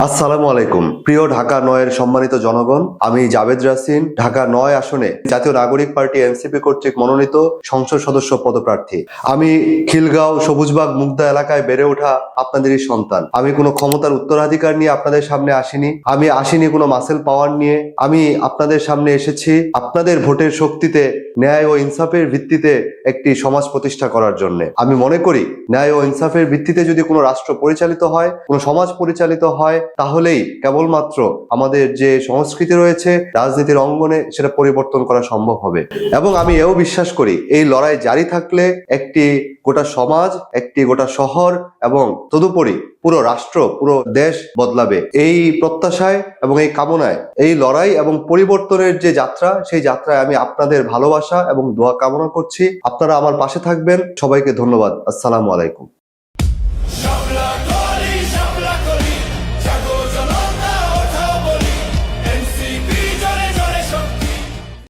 আসসালামু আলাইকুম। প্রিয় ঢাকা নয়ের সম্মানিত জনগণ, আমি জাভেদ রাসিন, ঢাকা নয় আসনে জাতীয় নাগরিক পার্টি এনসিপি কর্তৃক মনোনীত সংসদ সদস্য পদপ্রার্থী। আমি খিলগাঁও সবুজবাগ মুগদা এলাকায় বেড়ে ওঠা আপনাদেরই সন্তান। আমি কোনো ক্ষমতার উত্তরাধিকার নিয়ে আপনাদের সামনে আসিনি। আমি আসিনি কোনো মাসেল পাওয়ার নিয়ে। আমি আপনাদের সামনে এসেছি আপনাদের ভোটের শক্তিতে, ন্যায় ও ইনসাফের ভিত্তিতে একটি সমাজ প্রতিষ্ঠা করার জন্য। আমি মনে করি, ন্যায় ও ইনসাফের ভিত্তিতে যদি কোনো রাষ্ট্র পরিচালিত হয়, কোনো সমাজ পরিচালিত হয় তাহলেই কেবলমাত্র আমাদের যে সংস্কৃতি রয়েছে, রাজনীতির অঙ্গনে সেটা পরিবর্তন করা সম্ভব হবে। এবং আমি এও বিশ্বাস করি, এই লড়াই জারি থাকলে একটি গোটা সমাজ, একটি গোটা শহর এবং তদুপরি পুরো রাষ্ট্র, পুরো দেশ বদলাবে। এই প্রত্যাশায় এবং এই কামনায়, এই লড়াই এবং পরিবর্তনের যে যাত্রা, সেই যাত্রায় আমি আপনাদের ভালোবাসা এবং দোয়া কামনা করছি। আপনারা আমার পাশে থাকবেন। সবাইকে ধন্যবাদ। আসসালামু আলাইকুম।